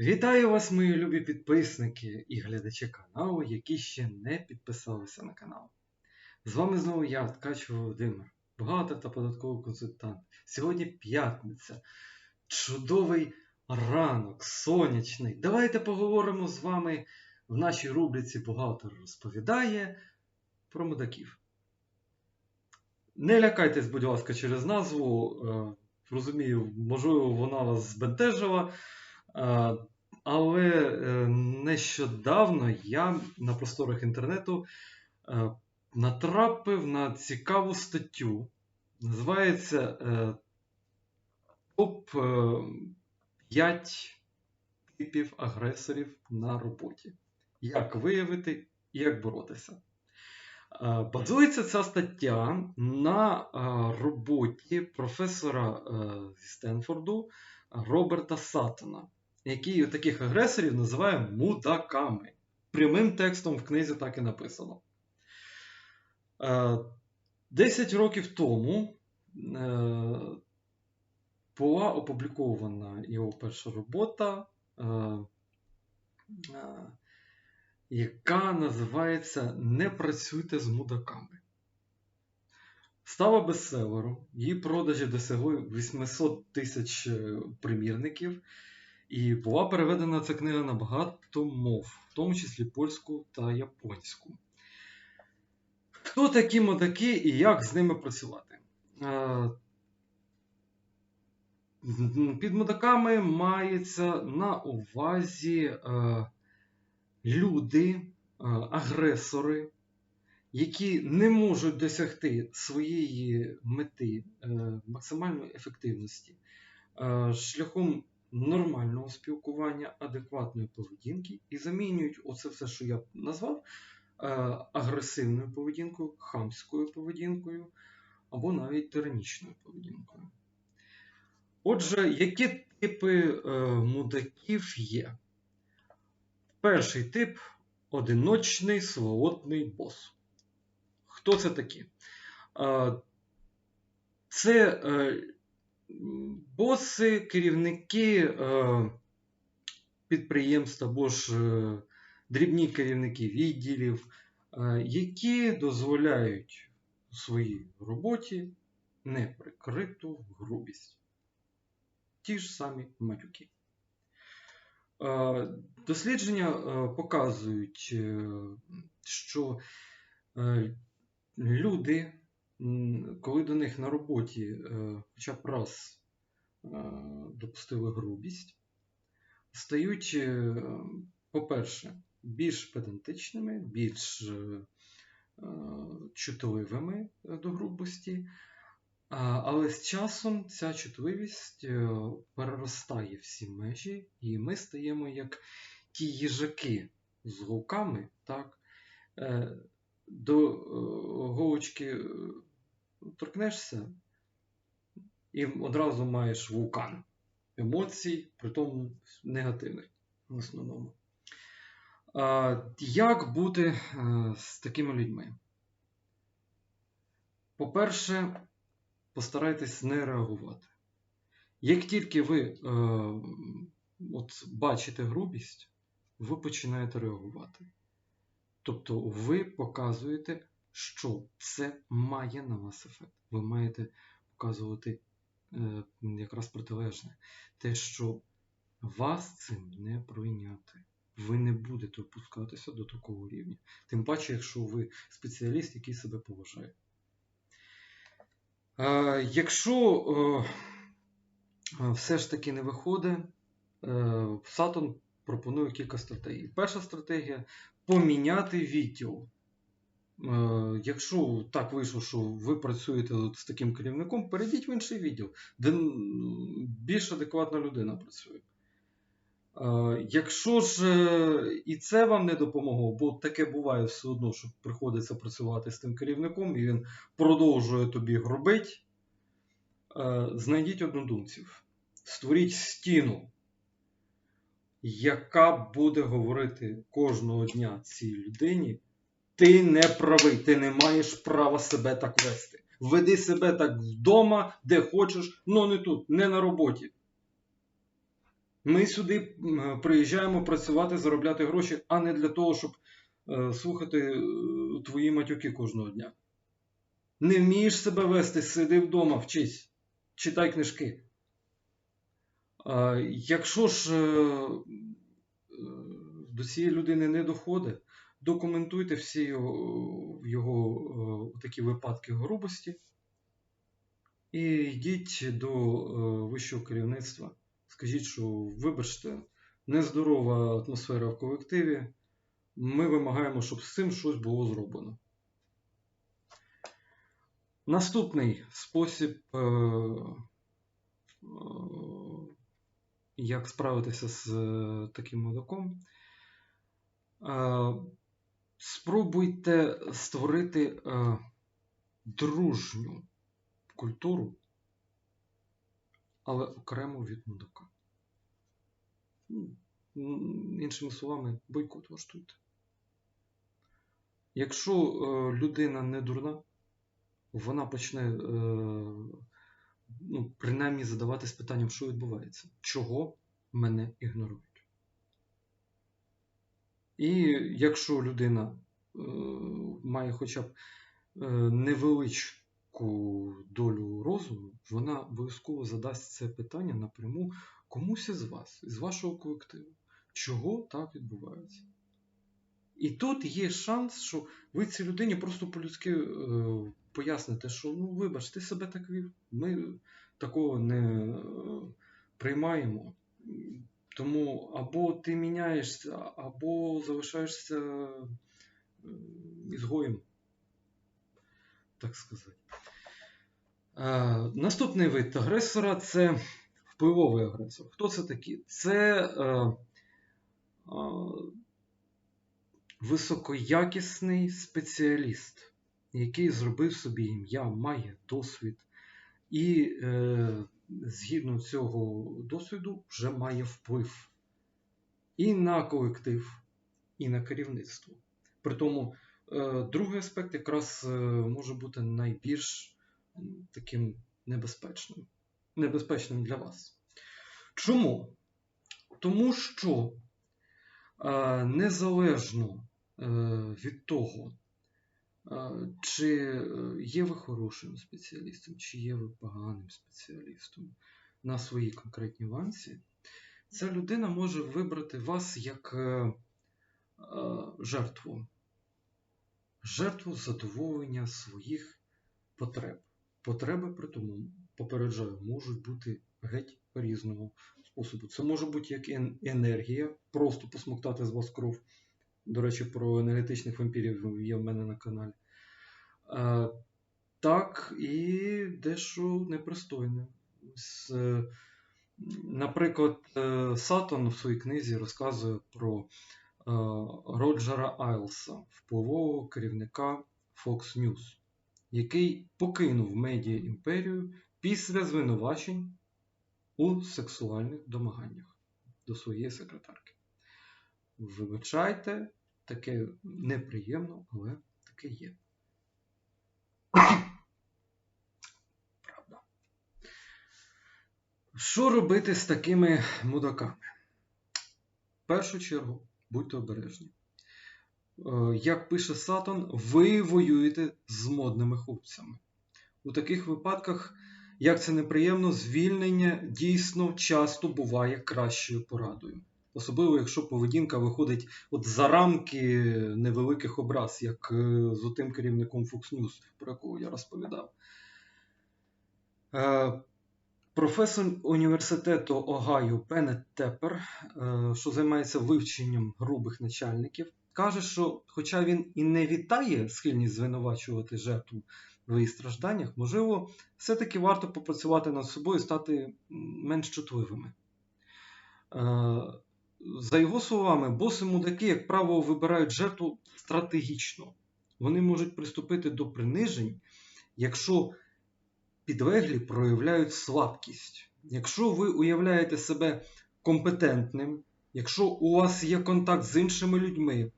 Вітаю вас, мої любі підписники і глядачі каналу, які ще не підписалися на канал. З вами знову я, Ткач Володимир, бухгалтер та податковий консультант. Сьогодні п'ятниця, чудовий ранок, сонячний. Давайте поговоримо з вами в нашій рубриці Бухгалтер розповідає про мудаків. Не лякайтесь, будь ласка, через назву. Е, Розумію, можливо, вона вас збентежила. Але е, нещодавно я на просторах інтернету е, натрапив на цікаву статтю. Називається е, Топ 5 типів агресорів на роботі. Як виявити і як боротися. Базується ця стаття на роботі професора зі Стенфорду Роберта Саттона, який таких агресорів називає мудаками. Прямим текстом в книзі так і написано. Е, 10 років тому е, була опублікована його перша робота, е, е, яка називається Не працюйте з мудаками. Стала бестселером, її продажі досягли 800 тисяч е, примірників, і була переведена ця книга на багато мов, в тому числі польську та японську. Хто такі мудаки і як з ними працювати? Е, Під мудаками мається на увазі е, люди, е, агресори, які не можуть досягти своєї мети максимальної ефективності шляхом нормального спілкування, адекватної поведінки і замінюють оце все, що я назвав, е, агресивною поведінкою, хамською поведінкою або навіть тиранічною поведінкою. Отже, які типи е, мудаків є? Перший тип одиночний свободний бос. Хто це такі? Е, Це боси, керівники е, підприємств або ж е, дрібні керівники відділів, е, які дозволяють у своїй роботі неприкриту грубість. Ті ж самі матюки. Дослідження показують, що люди, коли до них на роботі е, хоча б раз е, допустили грубість, стають, е, по-перше, більш педантичними, більш чутливими до грубості. Але з часом ця чутливість переростає всі межі, і ми стаємо як ті їжаки з гуками, так? До е, голочки е, торкнешся, і одразу маєш вулкан емоцій, при тому негативних в основному. Як бути е, з такими людьми? По-перше, постарайтесь не реагувати. Як тільки ви е, от, бачите грубість, ви починаєте реагувати. Тобто ви показуєте, що це має на вас ефект. Ви маєте показувати е, якраз протилежне. Те, що вас цим не пройняти. Ви не будете опускатися до такого рівня. Тим паче, якщо ви спеціаліст, який себе поважає. Е, Якщо е, все ж таки не виходить, е, Сатон пропонує кілька стратегій. Перша стратегія поміняти відділ. Е, Якщо так вийшло, що ви працюєте з таким керівником, перейдіть в інший відділ, де більш адекватна людина працює. Е, Якщо ж е, і це вам не допомогло, бо таке буває все одно, що приходиться працювати з тим керівником, і він продовжує тобі гробить, е, знайдіть однодумців, створіть стіну, яка буде говорити кожного дня цій людині: ти не правий, ти не маєш права себе так вести. Веди себе так вдома, де хочеш, але не тут, не на роботі. Ми сюди приїжджаємо працювати, заробляти гроші, а не для того, щоб е, слухати е, твої матюки кожного дня. Не вмієш себе вести, сиди вдома, вчись, читай книжки. Якщо ж е, до цієї людини не доходить, документуйте всі його, його е, такі випадки грубості і йдіть до е, вищого керівництва. Скажіть, що вибачте, нездорова атмосфера в колективі. Ми вимагаємо, щоб з цим щось було зроблено. Наступний спосіб, е, е, як справитися з е, таким мудаком. Е, Спробуйте створити е, дружню культуру, але окремо від мудака. Ну, Іншими словами, бойкот влаштуйте. Якщо людина не дурна, вона почне ну, принаймні задаватись питанням, що відбувається, чого мене ігнорують. І якщо людина е, має хоча б е, невеличку долю розуму, вона обов'язково задасть це питання напряму комусь із вас, із вашого колективу. Чого так відбувається? І тут є шанс, що ви цій людині просто по-людськи е, поясните, що ну вибач, ти себе так вів. Ми такого не е, приймаємо. Тому або ти міняєшся, або залишаєшся е, ізгоєм, так сказати. Е, наступний вид агресора це впливовий агресор. Хто це такі? Це е, е, високоякісний спеціаліст, який зробив собі ім'я, має досвід, і е, згідно цього досвіду вже має вплив і на колектив, і на керівництво. Притому, е, другий аспект якраз е, може бути найбільш таким небезпечним, небезпечним для вас. Чому? Тому що е, незалежно е, від того, чи е, є ви хорошим спеціалістом, чи є ви поганим спеціалістом на своїй конкретній ланці, ця людина може вибрати вас як е, е, жертву. Жертву задоволення своїх потреб. Потреби, при тому, попереджаю, можуть бути геть різного способу. Це може бути як енергія, просто посмоктати з вас кров. До речі, про енергетичних вампірів є в мене на каналі. Е, так, і дещо непристойне. Ось, е, Наприклад, е, Сатон в своїй книзі розказує про Роджера Айлса, впливового керівника Fox News, який покинув медіа імперію після звинувачень у сексуальних домаганнях до своєї секретарки. Вибачайте, таке неприємно, але таке є. Правда. Що робити з такими мудаками? В першу чергу, будьте обережні. Е, Як пише Сатан, ви воюєте з модними хлопцями. У таких випадках, як це неприємно, звільнення дійсно часто буває кращою порадою. Особливо, якщо поведінка виходить от за рамки невеликих образ, як е, з отим керівником Fox News, про якого я розповідав. Е, Професор університету Огайо Пенет Теппер, е, що займається вивченням грубих начальників, каже, що, хоча він і не вітає схильність звинувачувати жертву в її стражданнях, можливо, все-таки варто попрацювати над собою і стати менш чутливими. За його словами, боси мудаки, як правило, вибирають жертву стратегічно. Вони можуть приступити до принижень, якщо підлеглі проявляють слабкість. Якщо ви уявляєте себе компетентним, якщо у вас є контакт з іншими людьми,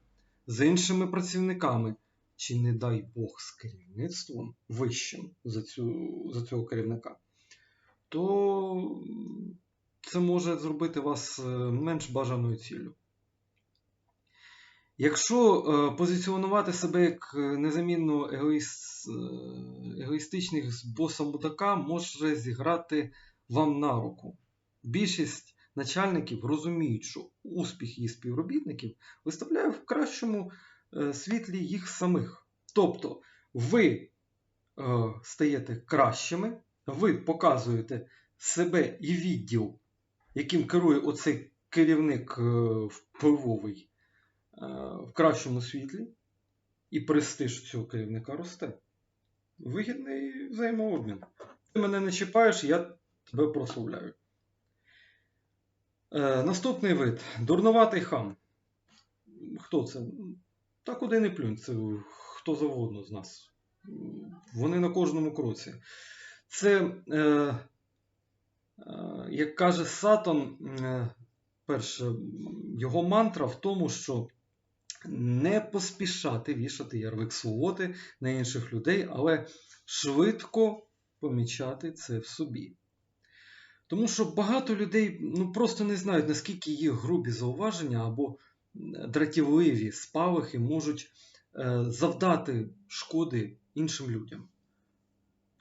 з іншими працівниками, чи, не дай Бог, з керівництвом вищим за, цю, за цього керівника, то це може зробити вас е, менш бажаною ціллю. Якщо е, позиціонувати себе як е, незамінно егоїс... е, егоїстичних боса мудака може зіграти вам на руку. Більшість начальників розуміють, що успіх їх співробітників виставляє в кращому світлі їх самих. Тобто ви стаєте кращими, ви показуєте себе і відділ, яким керує оцей керівник е, впливовий е, в кращому світлі, і престиж цього керівника росте. Вигідний взаємообмін. Ти мене не чіпаєш, я тебе прославляю. Е, наступний вид дурнуватий хам. Хто це? Та куди не плюнь, це хто завгодно з нас. Вони на кожному кроці. Це, е, як каже Сатон, е, перше, його мантра в тому, що не поспішати вішати ярлик свободи на інших людей, але швидко помічати це в собі. Тому що багато людей ну, просто не знають, наскільки їх грубі зауваження або дратівливі спалахи можуть е, завдати шкоди іншим людям.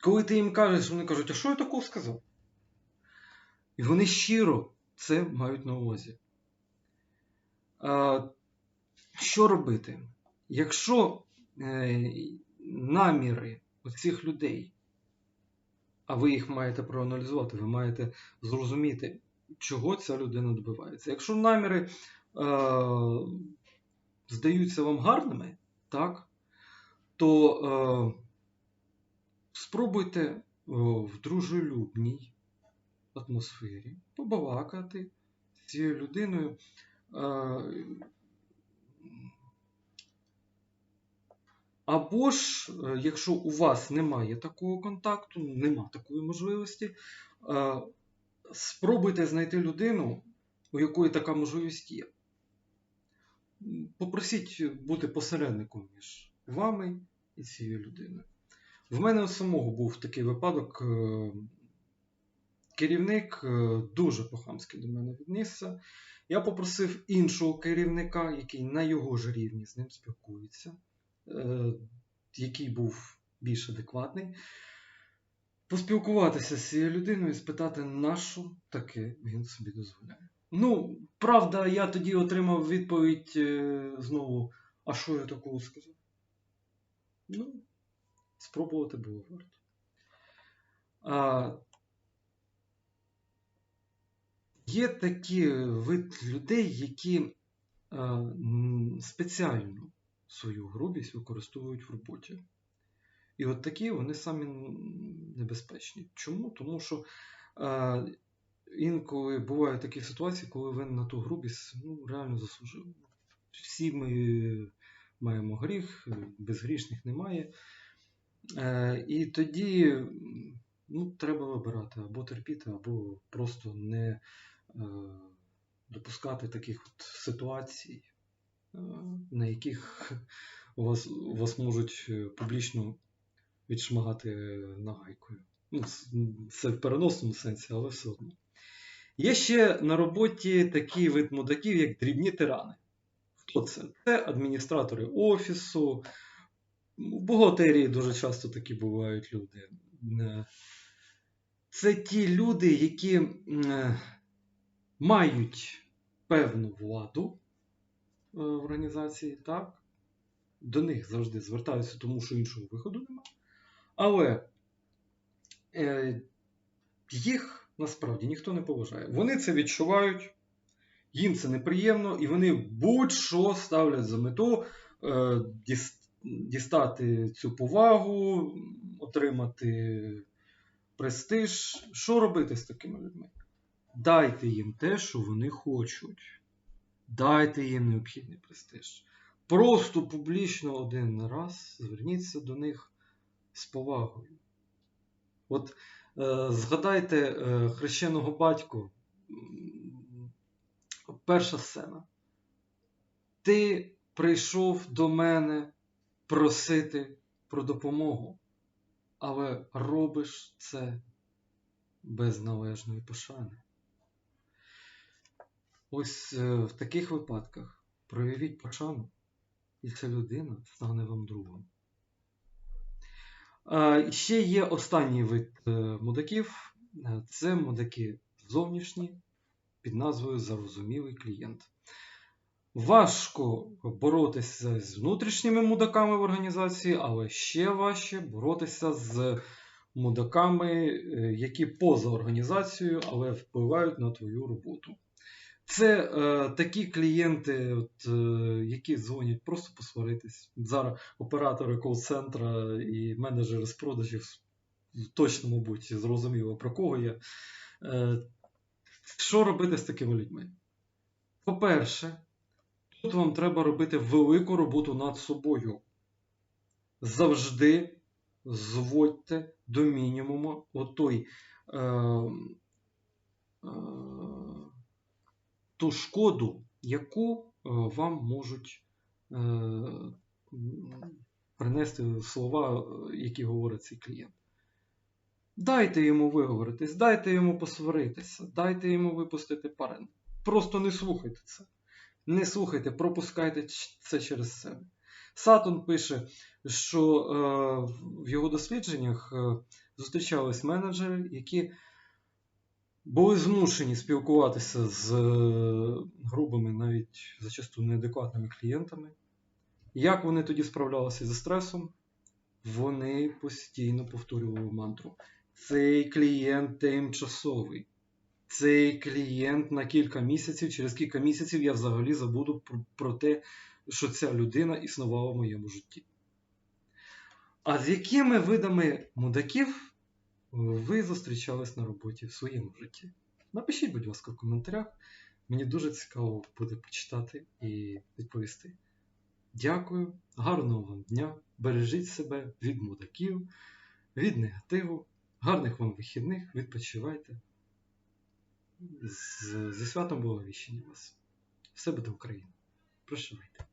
Коли ти їм кажеш, вони кажуть, а що я такого сказав? І вони щиро це мають на увазі. Що робити? Якщо е, наміри оцих людей, а ви їх маєте проаналізувати, ви маєте зрозуміти, чого ця людина добивається. Якщо наміри е, здаються вам гарними, так, то е, спробуйте в дружелюбній атмосфері побалакати з цією людиною. Е, Або ж, е, якщо у вас немає такого контакту, нема такої можливості, е, спробуйте знайти людину, у якої така можливість є. Попросіть бути посередником між вами і цією людиною. В мене у самого був такий випадок. Керівник е, дуже по-хамськи до мене віднісся. Я попросив іншого керівника, який на його ж рівні з ним спілкується, е, який був більш адекватний, поспілкуватися з цією людиною і спитати, на що таке він собі дозволяє. Ну, правда, я тоді отримав відповідь е, знову: а що я такого сказав? Ну, спробувати було варто. А, Є такі вид людей, які спеціально свою грубість використовують в роботі. І от такі вони самі небезпечні. Чому? Тому що а, інколи бувають такі ситуації, коли ви на ту грубість ну, реально заслужили. Всі ми маємо гріх, безгрішних немає. Е, і тоді ну, треба вибирати або терпіти, або просто не е, допускати таких от ситуацій, е, на яких вас, вас можуть е, публічно відшмагати нагайкою. Ну, це в переносному сенсі, але все одно. Є ще на роботі такий вид мудаків, як дрібні тирани. Хто це? Це адміністратори офісу. В бухгалтерії дуже часто такі бувають люди. Е, Це ті люди, які мають певну владу е, в організації, так? До них завжди звертаються, тому що іншого виходу немає. Але е, їх насправді ніхто не поважає. Вони це відчувають, їм це неприємно, і вони будь-що ставлять за мету е, дістати цю повагу, отримати престиж. Що робити з такими людьми? Дайте їм те, що вони хочуть. Дайте їм необхідний престиж. Просто публічно один раз зверніться до них з повагою. От е, згадайте е, хрещеного батьку. М, Перша сцена. Ти прийшов до мене просити про допомогу, але робиш це без належної пошани. Ось е, в таких випадках проявіть пошану, і ця людина стане вам другом. Ще є останній вид е, мудаків. Е, Це мудаки зовнішні під назвою Зарозумілий клієнт. Важко боротися з внутрішніми мудаками в організації, але ще важче боротися з мудаками, які поза організацією, але впливають на твою роботу. Це е, такі клієнти, от, е, які дзвонять просто посваритись. Зараз оператори кол-центра і менеджери з продажів точно, мабуть, зрозуміло про кого я. Е, що робити з такими людьми? По-перше, тут вам треба робити велику роботу над собою. Завжди зводьте до мінімуму отой, е, е, ту шкоду, яку е, вам можуть е, принести слова, е, які говорить цей клієнт. Дайте йому виговоритись, дайте йому посваритися, дайте йому випустити парен. Просто не слухайте це. Не слухайте, пропускайте це через себе. Сатон пише, що в його дослідженнях зустрічались менеджери, які були змушені спілкуватися з е, грубими, навіть зачасту неадекватними клієнтами. Як вони тоді справлялися зі стресом? Вони постійно повторювали мантру. Цей клієнт тимчасовий. Цей клієнт на кілька місяців, через кілька місяців я взагалі забуду про, про те, що ця людина існувала в моєму житті. А з якими видами мудаків ви зустрічались на роботі в своєму житті? Напишіть, будь ласка, в коментарях. Мені дуже цікаво буде почитати і відповісти. Дякую, гарного вам дня, бережіть себе від мудаків, від негативу, гарних вам вихідних, відпочивайте. З- Зі святом Благовіщення вас. Все буде Україна. Прощавайте.